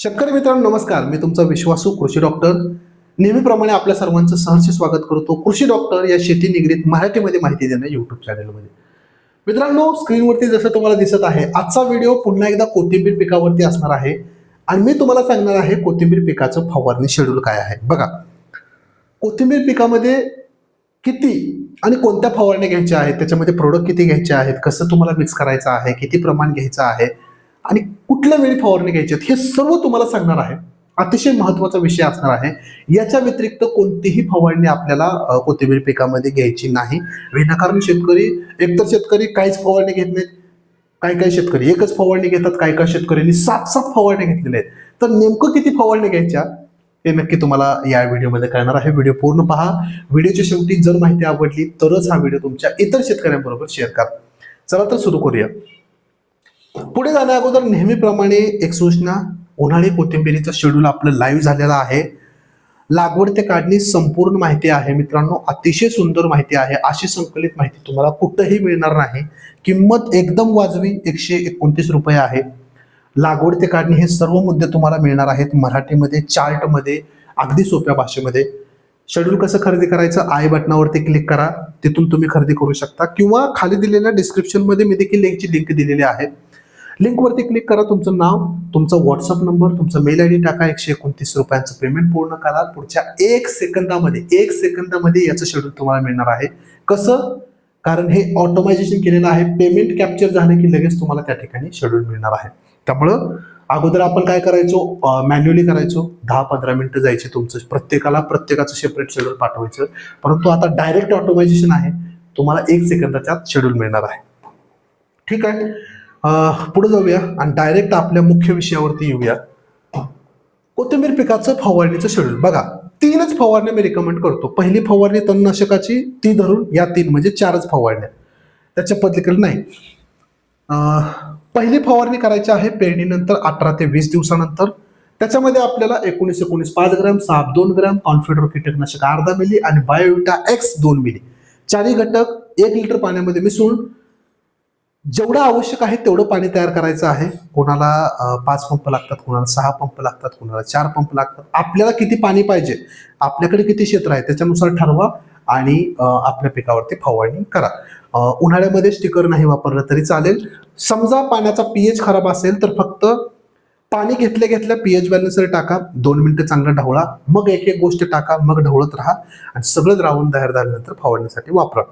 शेतकरी मित्रांनो नमस्कार. मी तुमचा विश्वासू कृषी डॉक्टर. नेहमीप्रमाणे आपल्या सर्वांचं सहर्ष स्वागत करतो कृषी डॉक्टर या शेती निगडीत मराठीमध्ये माहिती देणं युट्यूब चॅनलमध्ये मित्रांनो स्क्रीनवरती जसं तुम्हाला दिसत आहे आजचा व्हिडिओ पुन्हा एकदा कोथिंबीर पिकावरती असणार आहे. आणि मी तुम्हाला सांगणार आहे कोथिंबीर पिकाचं फवारणी शेड्यूल काय आहे. बघा कोथिंबीर पिकामध्ये किती आणि कोणत्या फवारण्या घ्यायच्या आहेत त्याच्यामध्ये प्रोडक्ट किती घ्यायचे आहेत कसं तुम्हाला मिक्स करायचं आहे किती प्रमाण घ्यायचं आहे आणि कुठल्या वेळी फवारणी घ्यायची आहेत, हे सर्व तुम्हाला सांगणार आहे. अतिशय महत्त्वाचा विषय असणार आहे. याच्या व्यतिरिक्त कोणतीही फवारणी आपल्याला कोथिंबीर पिकामध्ये घ्यायची नाही. विनाकारण शेतकरी एकतर शेतकरी काहीच फवारणी घेत नाहीत. काही काही शेतकरी एकच फवारणी घेतात काही काही शेतकऱ्यांनी सात सात फवारणी घेतलेल्या आहेत. तर नेमकं किती फवारणी घ्यायच्या हे नक्की तुम्हाला या व्हिडिओमध्ये कळणार आहे. व्हिडिओ पूर्ण पहा. व्हिडिओच्या शेवटी जर माहिती आवडली तरच हा व्हिडिओ तुमच्या इतर शेतकऱ्यांबरोबर शेअर करा. चला तर सुरू करूया. पुढे जाण्या अगोदर नेहमीप्रमाणे एक सूचना उन्हाळी कोथिंबिरीचं शेड्यूल आपलं लाईव्ह झालेलं आहे. लागवड ते काढणी संपूर्ण माहिती आहे. मित्रांनो अतिशय सुंदर माहिती आहे. अशी संकलित माहिती तुम्हाला कुठंही मिळणार नाही. किंमत एकदम वाजवी एकशे एकोणतीस रुपये आहे. लागवड ते काढणी हे सर्व मुद्दे तुम्हाला मिळणार आहेत मराठीमध्ये चार्टमध्ये अगदी सोप्या भाषेमध्ये. शेड्यूल कसं खरेदी करायचं? आय बटनावरती क्लिक करा. तिथून तुम्ही खरेदी करू शकता. किंवा खाली दिलेल्या डिस्क्रिप्शनमध्ये मी देखील लिंकची लिंक दिलेली आहे. लिंकवरती क्लिक करा तुमचं नाव तुमचा व्हॉट्सअप नंबर तुमचा मेल आय डी टाका एकशे एकोणतीस रुपयांचं पेमेंट पूर्ण करा पुढच्या एक सेकंदामध्ये एक सेकंदामध्ये याचं शेड्यूल तुम्हाला मिळणार आहे. कसं? कारण हे ऑटोमायझेशन केलेलं आहे. पेमेंट कॅप्चर झालं की लगेच तुम्हाला त्या ठिकाणी शेड्यूल मिळणार आहे. त्यामुळं अगोदर आपण काय करायचो? मॅन्युअली करायचो. दहा पंधरा मिनटं जायचे तुमचं प्रत्येकाला प्रत्येकाचं सेपरेट शेड्यूल पाठवायचं. परंतु आता डायरेक्ट ऑटोमायझेशन आहे. तुम्हाला एक सेकंदाच्या शेड्यूल मिळणार आहे. ठीक आहे? पुढे जाऊया आणि डायरेक्ट आपल्या मुख्य विषयावरती येऊया. कोथिंबीर पिकाचं फवारणीचं शेड्यूल बघा तीनच फवारण्या मी रिकमेंड करतो. पहिली फवारणी तणनाशकाची ती धरून या तीन म्हणजे चारच फवारण्या. त्याच्या पलीकडे नाही. पहिली फवारणी करायची आहे पेरणीनंतर अठरा ते वीस दिवसानंतर. त्याच्यामध्ये आपल्याला एकोणीस एकोणीस पाच ग्रॅम साप दोन ग्रॅम कॉन्फिडर कीटकनाशक अर्धा मिली आणि बायोविटा एक्स दोन मिली. चारही घटक एक लिटर पाण्यामध्ये मिसळून जेवढं आवश्यक आहे तेवढं पाणी तयार करायचं आहे. कोणाला पाच पंप लागतात कोणाला सहा पंप लागतात कोणाला चार पंप लागतात. आपल्याला किती पाणी पाहिजे? आपल्याकडे किती क्षेत्र आहे? त्याच्यानुसार ठरवा आणि आपल्या पिकावरती फवारणी करा. उन्हाळ्यामध्ये स्टिकर नाही वापरलं तरी चालेल. समजा पाण्याचा पीएच खराब असेल तर फक्त पाणी घेतल्या घेतल्या पीएच बॅलन्सर टाका. दोन मिनिटं चांगलं ढवळा. मग एक एक गोष्ट टाका. मग ढवळत राहा. आणि सगळं द्रावण तयार झाल्यानंतर फवारणीसाठी वापरा.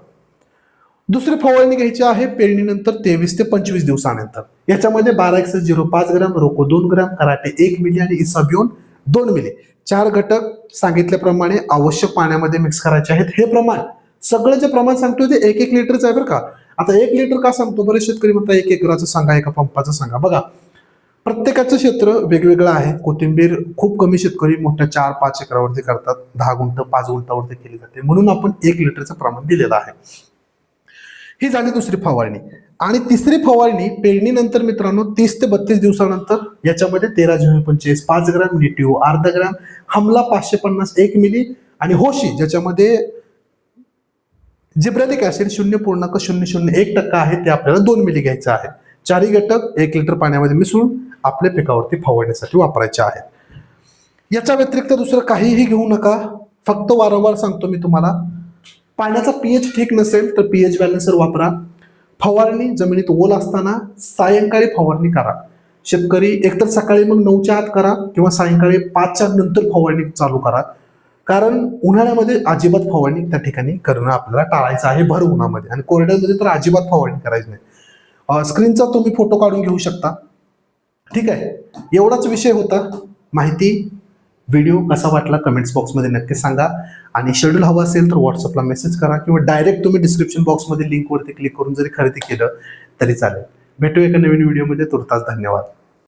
दुसरी फवारणी घ्यायची आहे पेरणीनंतर तेवीस ते पंचवीस दिवसानंतर. याच्यामध्ये बारा एकशे झिरो पाच ग्रॅम रोको दोन ग्रॅम कराटे एक मिली आणि इसाबियोन दोन मिली. चार घटक सांगितल्याप्रमाणे आवश्यक पाण्यामध्ये मिक्स करायचे आहेत. हे प्रमाण सगळं जे प्रमाण सांगतोय ते एक एक लिटरचं आहे बरं का. आता एक लिटर का सांगतो? बरेच शेतकरी म्हणता एक एकराचं सांगा एका पंपाचं सांगा. बघा प्रत्येकाचं क्षेत्र वेगवेगळं आहे. कोथिंबीर खूप कमी शेतकरी मोठ्या चार पाच एकरावरती करतात. दहा गुंठ पाच गुंठावरती केली जाते. म्हणून आपण एक लिटरचं प्रमाण दिलेलं आहे. ही झाली दुसरी फवारणी. आणि तिसरी फवारणी पेरणीनंतर मित्रांनो तीस ते बत्तीस दिवसानंतर याच्यामध्ये तेरा झिरो पंचेचाळीस पाच ग्रॅम निटिओ अर्धा ग्रॅम हमला पाचशे पन्नास एक मिली आणि होशी ज्याच्यामध्ये जिब्रॅलिक ऍसिड शून्य पूर्णांक शून्य शून्य एक टक्का आहे ते आपल्याला दोन मिली घ्यायचं आहे. चारही घटक एक लिटर पाण्यामध्ये मिसळून आपल्या पिकावरती फवारण्यासाठी वापरायचे आहेत. याच्या व्यतिरिक्त दुसरं काहीही घेऊ नका. फक्त वारंवार सांगतो मी तुम्हाला. पाण्याचा पीएच ठीक नसेल तर पीएच बॅलन्सर वापरा. फवारणी जमिनीत ओल असताना सायंकाळी फवारणी करा. शेतकरी एकतर सकाळी मग नऊच्या आत करा किंवा सायंकाळी पाचच्या नंतर फवारणी चालू करा. कारण उन्हाळ्यामध्ये अजिबात फवारणी त्या ठिकाणी करणं आपल्याला टाळायचं आहे भर उन्हामध्ये आणि कोरड्यामध्ये तर अजिबात फवारणी करायची नाही. स्क्रीनचा तुम्ही फोटो काढून घेऊ शकता. ठीक आहे? एवढाच विषय होता. माहिती व्हिडिओ कसा वाटला कमेंट्स बॉक्समध्ये नक्की सांगा. आणि शेड्यूल हवा असेल तर व्हॉट्सअपला मेसेज करा किंवा डायरेक्ट तुम्ही डिस्क्रिप्शन बॉक्समध्ये लिंकवरती क्लिक करून जरी खरेदी केलं तरी चालेल. भेटू एका नवीन व्हिडिओमध्ये तुर्तास धन्यवाद.